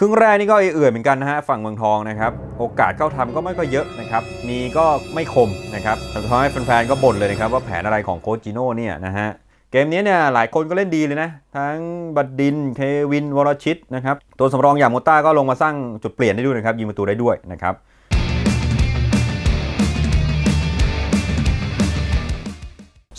ครึ่งแรกนี่ก็เอื่อยเหมือนกันนะฮะฝั่งเมืองทองนะครับ โอกาสเข้าทำก็ไม่ก็เยอะนะครับ มีก็ไม่คมนะครับทำให้แฟนๆก็บ่นเลยนะครับว่าแผนอะไรของโค้ชจิโน่เนี่ยนะฮะเกมนี้เนี่ยหลายคนก็เล่นดีเลยนะ ทั้งบัดดิน เควิน วรชิตนะครับตัวสำรองอย่างโมต้าก็ลงมาสร้างจุดเปลี่ยนได้ด้วยนะครับ ยิงประตูได้ด้วยนะครับ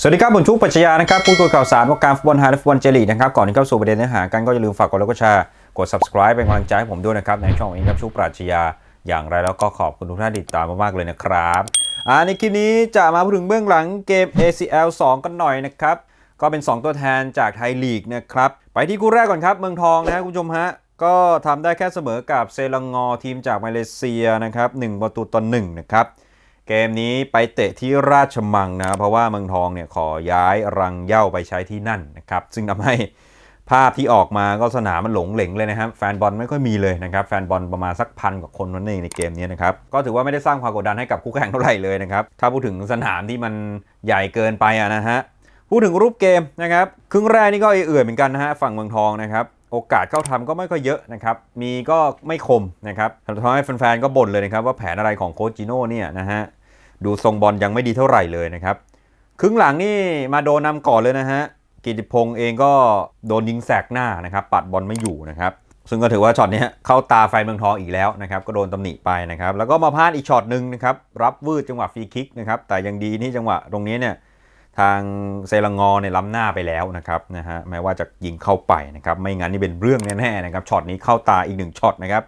สวัสดีครับผมชุกปัชญานะครับพูดคุยข่าวสารวงการฟุตบอลไทยและฟุตบอลเจลีนะครับก่อนที่เข้าสู่ประเด็นเนื้อหากันก็อย่าลืมฝากกดไลค์กดแชร์ กด subscribe เป็นกำลังใจให้ผมด้วยนะครับในช่องเองครับชุกปรัชญาอย่างไรแล้วก็ขอบคุณทุกท่านติดตามมากๆเลยนะครับอ่าในคลิปนี้จะมาพูดถึงเบื้องหลังเกม ACL 2 กันหน่อยนะครับก็เป็น 2 ตัวแทนจากไทยลีกนะครับไปที่คู่แรกก่อนครับเมืองทองนะคุณผู้ชมฮะก็ทำได้แค่เสมอกับเซลังงอทีมจากมาเลเซียนะครับ1ประตูต่อ1นะครับเกมนี้ไปเตะที่ราชมังนะเพราะว่าเมืองทองเนี่ยขอย้ายรังเย้าไปใช้ที่นั่นนะครับซึ่งทำให้ ภาพที่ออกมาก็สนามมันหลงเหลงเลยนะครับแฟนบอลไม่ค่อยมีเลยนะครับแฟนบอลประมาณสักพันกว่าคนนั่นเองในเกมนี้นะครับก็ถือว่าไม่ได้สร้างความกดดันให้กับคู่แข่งเท่าไหร่เลยนะครับถ้าพูดถึงสนามที่มันใหญ่เกินไปอะนะฮะพูดถึงรูปเกมนะครับครึ่งแรกนี่ก็เอื่อยเหมือนกันนะฮะฝั่งเมืองทองนะครับโอกาสเข้าทำก็ไม่ค่อยเยอะนะครับ มีก็ไม่คมนะครับทำให้แฟนๆ ก็บ่นเลยนะครับ ว่าแผนอะไรของโค้ชจิโน่เนี่ยนะฮะ ดูทรงบอลยังไม่ดีเท่าไหร่เลยนะครับ ครึ่งหลังนี่มาโดนนำก่อนเลยนะฮะ กิติพงษ์เองก็โดนยิงแสกหน้านะครับ ปัดบอลไม่อยู่นะครับ ซึ่งก็ถือว่าช็อตนี้เข้าตาแฟนเมืองทองอีกแล้วนะครับ ก็โดนตำหนิไปนะครับ แล้วก็มาพลาดอีกช็อตหนึ่งนะครับ รับวืดจังหวะฟรีคิกนะครับ แต่ยังดีที่จังหวะตรงนี้เนี่ยทางเซรังงอเนี่ยล้ำหน้าไปแล้วนะครับนะฮะ แม้ว่าจะยิงเข้าไปนะครับ ไม่งั้นนี่เป็นเรื่องแน่ๆนะครับ ช็อตนี้เข้าตาอีกหนึ่งช็อตนะครับ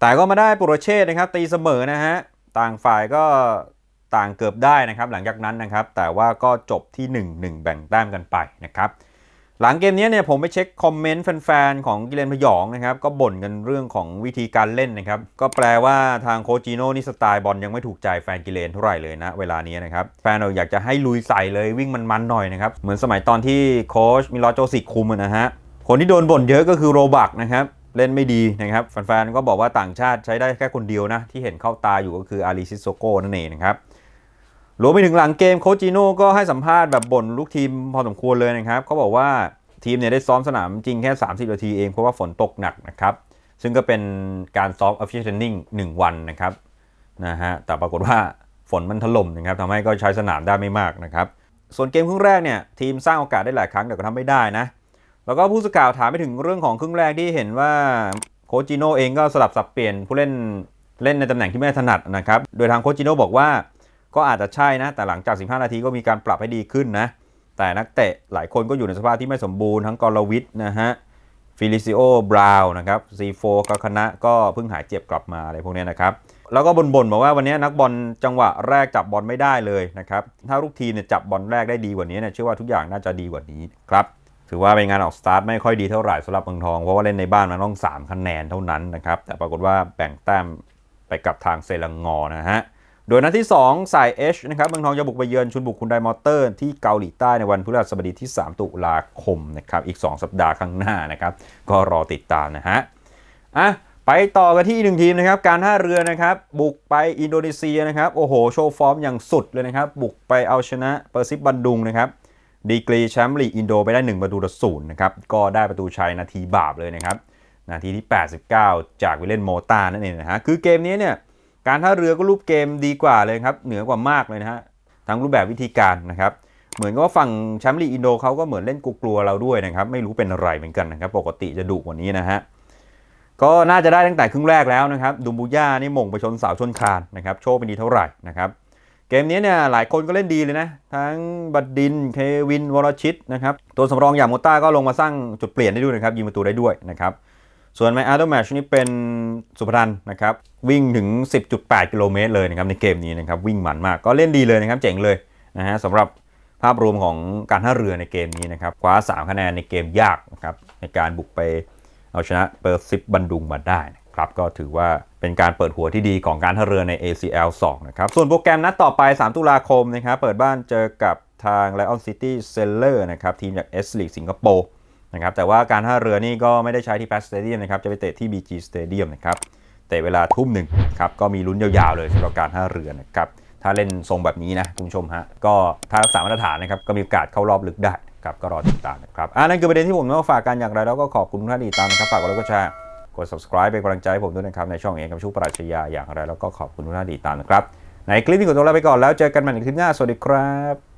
แต่ก็มาได้ปุโรเชษฐ์นะครับตีเสมอนะฮะ ต่างฝ่ายก็ ต่างเกือบได้นะครับ หลังจากนั้นนะครับ แต่ว่าก็จบที่ 1 1 แบ่งแต้มกันไปนะครับหลังเกมนี้เนี่ยผมไปเช็คคอมเมนต์แฟนๆ ของกิเลนพยองนะครับ ก็บ่นกันเรื่องของวิธีการเล่นนะครับ ก็แปลว่าทางโคจิโน่นี่สไตล์บอลยังไม่ถูกใจแฟนกิเลนเท่าไหร่เลยนะเวลานี้นะครับ แฟนเราอยากจะให้ลุยใส่เลยวิ่งมันๆหน่อยนะครับ เหมือนสมัยตอนที่โค้ชมิลอโจสิกคุมนะฮะ คนที่โดนบ่นเยอะก็คือโรบักนะครับ เล่นไม่ดีนะครับแฟนๆ ก็บอกว่าต่างชาติใช้ได้แค่คนเดียวนะที่เห็นเข้าตาอยู่ก็คืออาริซิโซโก้นั่นเองนะครับ รวมไปถึงหลังเกมโคจิโน่ก็ให้สัมภาษณ์แบบบ่นลูกทีมพอสมควรเลยนะครับเขาบอกว่าทีมเนี่ยได้ซ้อมสนามจริงแค่ 30 นาทีเองเพราะว่าฝนตกหนักนะครับ ซึ่งก็เป็นการซ้อม official training 1 วันนะครับนะฮะแต่ปรากฏว่าฝนมันถล่มนะครับทำให้ก็ใช้สนามได้ไม่มากนะครับ ส่วนเกมครึ่งแรกเนี่ยทีมสร้างโอกาสได้หลายครั้งแต่ก็ทำไม่ได้นะ แล้วก็ผู้สื่อข่าวถามไปถึงเรื่องของครึ่งแรกที่เห็นว่าโคจิโน่เองก็สลับสับเปลี่ยนผู้เล่นเล่นในตำแหน่งที่ไม่ถนัดนะครับ โดยทางโคจิโน่บอกว่า ก็อาจจะใช่นะ แต่หลังจาก 15 นาทีก็มีการปรับให้ดีขึ้นนะ แต่นักเตะหลายคนก็อยู่ในสภาพที่ไม่สมบูรณ์ทั้งกรวิทนะฮะฟิลิซิโอบราวน์นะครับซีโฟกับคณะก็เพิ่งหายเจ็บกลับมาอะไรพวกนี้นะครับ แล้วก็บ่นๆบอกว่าวันนี้นักบอลจังหวะแรกจับบอลไม่ได้เลยนะครับ ถ้าลูกทีมเนี่ยจับบอลแรกได้ดีกว่านี้เนี่ยเชื่อว่าทุกอย่างน่าจะดีกว่านี้ครับถือว่าเป็นงานออกสตาร์ทไม่ค่อยดีเท่าไหร่สำหรับเมืองทอง เพราะว่าเล่นในบ้านมันต้อง 3 คะแนนเท่านั้นนะครับ แต่ปรากฏว่าแบ่งแต้มไปกับทางเซลังงอนะฮะ โดยนัดที่ 2 สาย H นะครับเมืองทองจะบุกไปเยือนชุนบุกคุณไดมอเตอร์ ที่เกาหลีใต้ในวันพฤหัสบดีที่ 3 ตุลาคมนะครับอีก 2 สัปดาห์ข้างหน้านะครับก็รอติดตามนะฮะอะไปต่อกันที่หนึ่งทีมนะครับการท่าเรือนะครับบุกไปอินโดนีเซียนะครับโอ้โหโชว์ฟอร์มอย่างสุดเลยนะครับบุกไปเอาชนะเปอร์ซิบบันดุงนะครับดีกรีแชมป์ลีกอินโดไปได้ 1 ประตูต่อศูนย์นะครับก็ได้ประตูชัยนาทีบาปเลยนะครับนาทีที่ 89 จากวิเลนโมตานั่นเองนะฮะคือเกมนี้เนี่ย การท่าเรือก็รูปเกมดีกว่าเลยครับ เหนือกว่ามากเลยนะฮะทั้งรูปแบบวิธีการนะครับเหมือนกับว่าฝั่งแชมป์ลีอินโดเขาก็เหมือนเล่นกลัวๆเราด้วยนะครับ ไม่รู้เป็นอะไรเหมือนกันนะครับ ปกติจะดุกว่านี้นะฮะก็น่าจะได้ตั้งแต่ครึ่งแรกแล้วนะครับดูบูย่านี่ม่งไปชนเสาชนคานนะครับ โชคไม่ดีเท่าไหร่นะครับ เกมนี้เนี่ยหลายคนก็เล่นดีเลยนะ ทั้งบัดดิน เควิน วรชิตนะครับ ตัวสำรองอย่างโมต้าก็ลงมาสร้างจุดเปลี่ยนได้ด้วยนะครับ ยิงประตูได้ด้วยนะครับ ส่วนไมอาร์ตแมชนี่เป็นสุพรรณนะครับ วิ่งถึง 10.8 กิโลเมตรเลยนะครับในเกมนี้นะครับ วิ่งมันมากก็เล่นดีเลยนะครับ เจ๋งเลยนะฮะสำหรับภาพรวมของการท่าเรือในเกมนี้นะครับคว้า 3 คะแนนในเกมยากนะครับในการบุกไปเอาชนะเปอร์ซิบบันดุงมาได้นะครับก็ถือว่าเป็นการเปิดหัวที่ดีของการท่าเรือใน ACL 2 นะครับ ส่วนโปรแกรมนัดต่อไป 3 ตุลาคมนะครับเปิดบ้านเจอกับทาง Lion City Seller นะครับทีมจาก S League สิงคโปร์ นะครับแต่ว่าการท่าเรือนี่ก็ไม่ได้ใช้ที่แพสสเตเดียมนะครับจะไปเตะที่ BG Stadium นะครับเตะเวลาทุ่มหนึ่งครับก็มีลุ้นยาวๆเลยสำหรับการท่าเรือนะครับถ้าเล่นทรงแบบนี้นะคุณผู้ชมฮะก็ถ้ารักษามาตรฐานนะครับก็มีโอกาสเข้ารอบลึกได้ครับก็รอติดตามนะครับอ่านั่นคือประเด็นที่ผมนำมาฝากกันอย่างไรแล้วก็ขอบคุณทุกท่านที่ติดตามนะครับฝากกดไลค์กดแชร์กด subscribe เป็นกำลังใจให้ผมด้วยนะครับในช่องเองกับชูปรัชญาอย่างไรแล้วก็ขอบคุณทุกท่านที่ติดตามนะครับในคลิปนี้ขอตัวลาไปก่อนแล้วเจอกันใหม่ในคลิปหน้าสวัสดีครับ